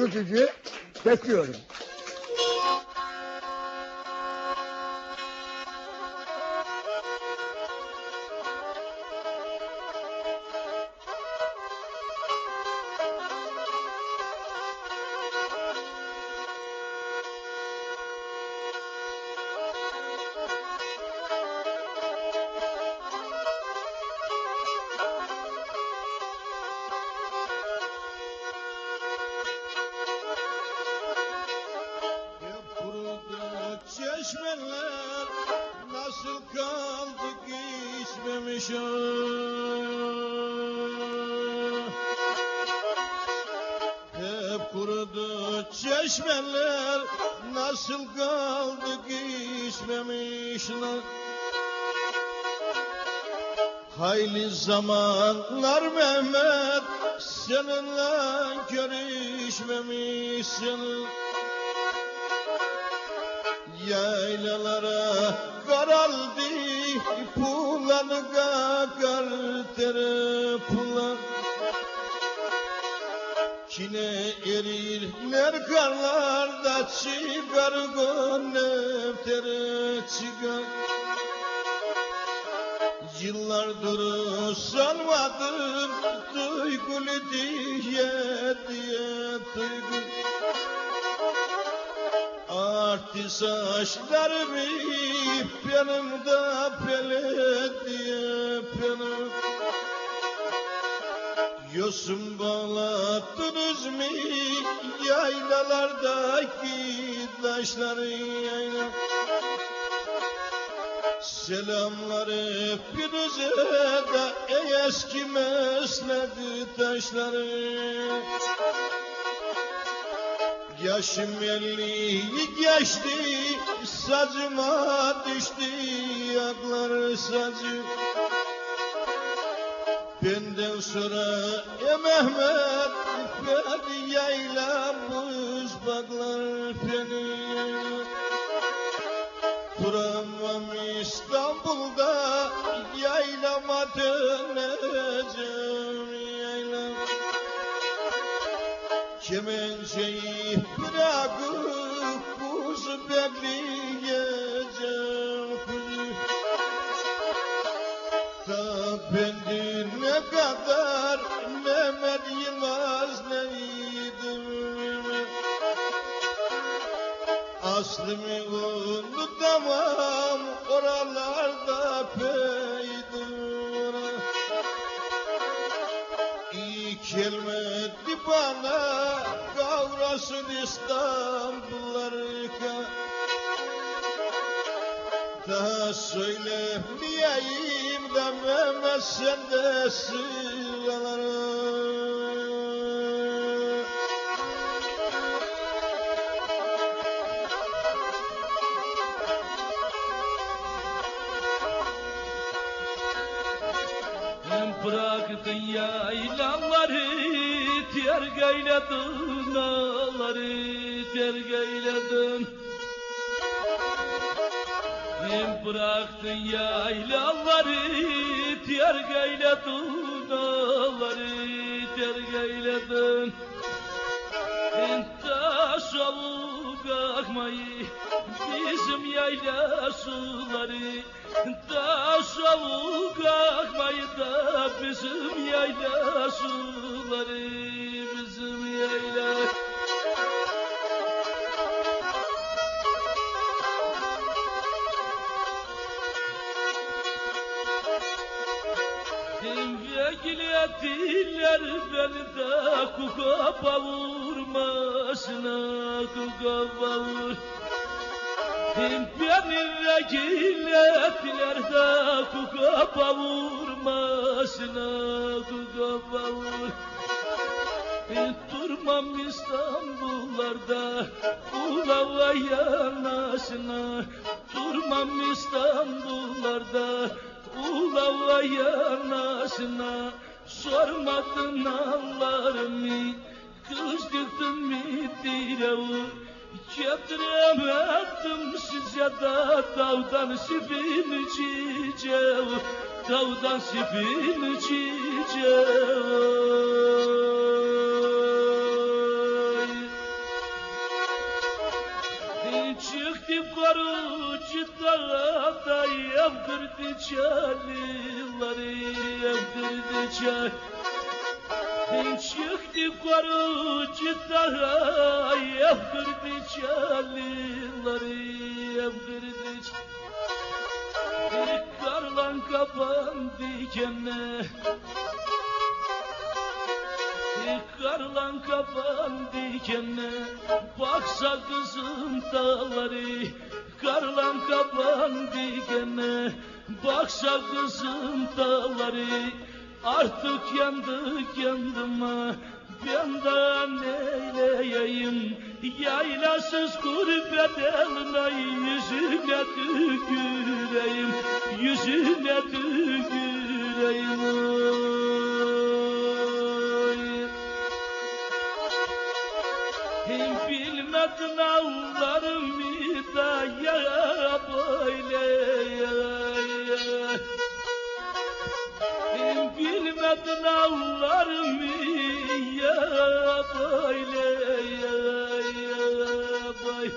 Türkücü bekliyorum. Çeşmeler Nasıl kaldı içmemişler Hayli zamanlar Mehmet Seninle görüşmemişsin. Yaylalara karaldı Pulanı kakar tere pulan Kine erirler karlarda Çıkar gönlüm tere çıkar. Yıllardır sanmadım duygulu diye diye duygulu Arti saçlarımı de pele diye benim Yosun bağlattınız mı? Yaylalardaki taşları yayla. Selamlar hepinize de ey eski mesledi taşları. Yaşım elliyi geçti, sacıma düştü yaklar sacı. Benden sonra ya Mehmet, beni yaylamış baklar beni. Duramam İstanbul'da, yaylama Aslımı unutamam oralarda peydim İyi gelmedi bana kavrasın İstanbulları Daha söylemeyeyim de Mehmet sen de bıraktın yaylaları Tergeyledin ağları Tergeyledin Hem bıraktın yaylaları Tergeyledin ağları Tergeyledin Taş alıp akmayı bizim yayla suları Taş alıp akmayı da bizim yayla suları Bizim yayla. Vekiletiler beni de kuka vurmasına kuka vur Beni vekiletiler de kuka vurmasına kuka vur Durmam İstanbullarda Ulava yanasına Durmam İstanbullarda Ulava yanasına Sormadın ağlarımı Kızdıktın mı direvu Getiremedim size de davdan sipin çiçeği Davdan sipin çiçeği Çıktım karıcı dağda Yavdırdı çalıları Yavdırdı çalıları Çıktı korucu dağa Evdirdi çalileri Evdirdi çal Karlan kapan dikenle Karlan kapan dikenle Baksa kızım dağları Karlan kapan dikenle Baksa kızım dağları Artık yandık yandıma Ben daha neyleyeyim Yaylasız gurbet eline Yüzüne tüküreyim Yüzüne tüküreyim. Bilmedin ağlarımı Ağlarımı ya böyle ya, ya böyle.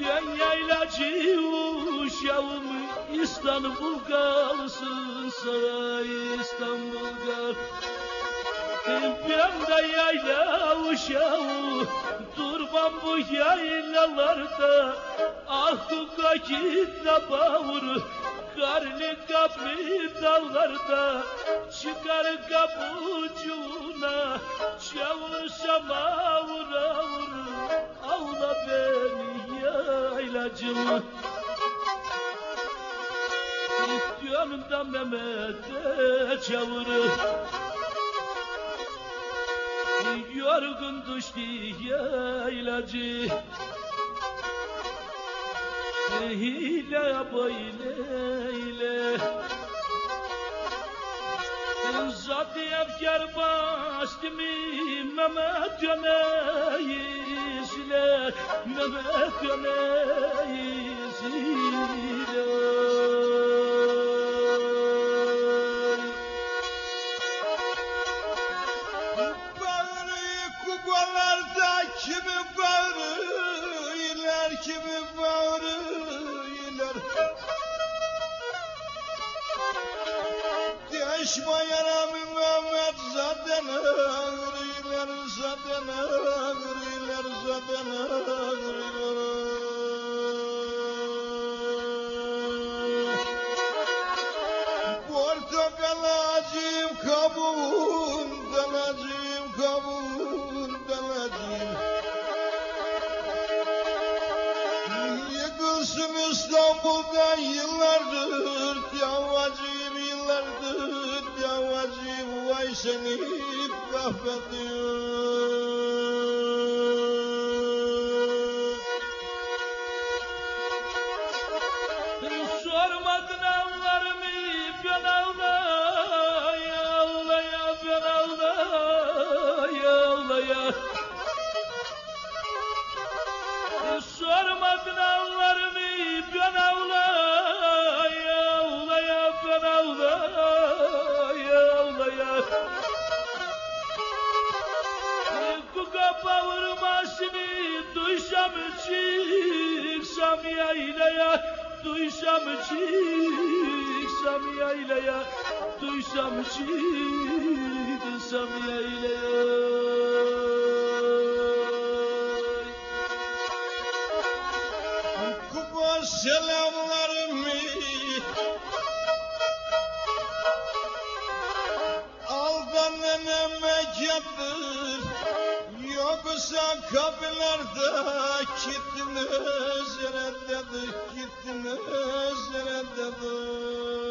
Ben yaylacı uşağım İstanbul kalsın sana İstanbul ben de yayla uşağı Durmam bu yaylalarda. Ah bu kakitle bağır Karlı kaplı dağlarda Çıkar kapucuna Çavursam avur avur Avla beni yaylacım Yanımda Mehmet'e çavurur Yorgun düştü yaylacı Hile böyle Zat efkar bastı mı? Mehmet Ömeyiz Mehmet Ömeyiz Bağrı kubalarda kimi kimi bağırırlar Yaşma Mehmet ağrıylar zaten ağrıylar zaten ağrıylar Portakal ağacım kabuğundan acım kabuğundan acım Yıkılsın İstanbul'da yıllardır seni kahvediyor Sormadın ağlarımı ben ağlaya ağlaya ben ağlaya ağlaya çıksam yaylaya Duysam çıksam yaylaya Duysam çıksam yaylaya. Selamlarımı Aldan neneme getir Yoksa kapılarda gittiniz reddedik gittiniz reddedik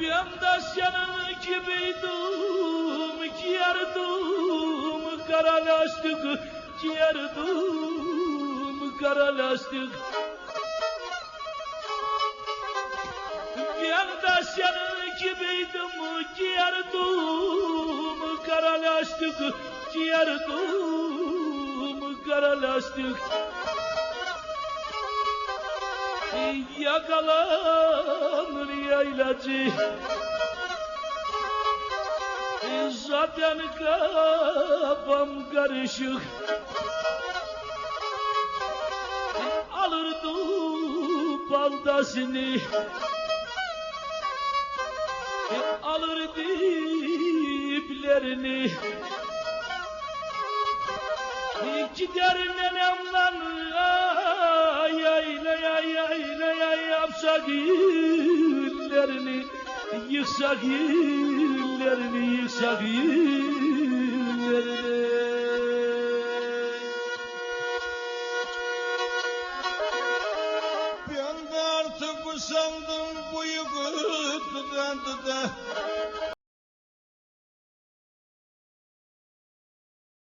Ben de senin gibiydim Giyerdim kara lastik Giyerdim kara lastik Ben de senin gibiydim Giyerdim kara lastik Giyerdim kara lastik Yakalanır yaylacı. Zaten kafam karışık. Alırdı baldasını E, Alırdı iplerini. E, Gider nenemle ay ay ay ay lay ay yapsak güllerini Yıksak güllerini yıksak güllerini Ben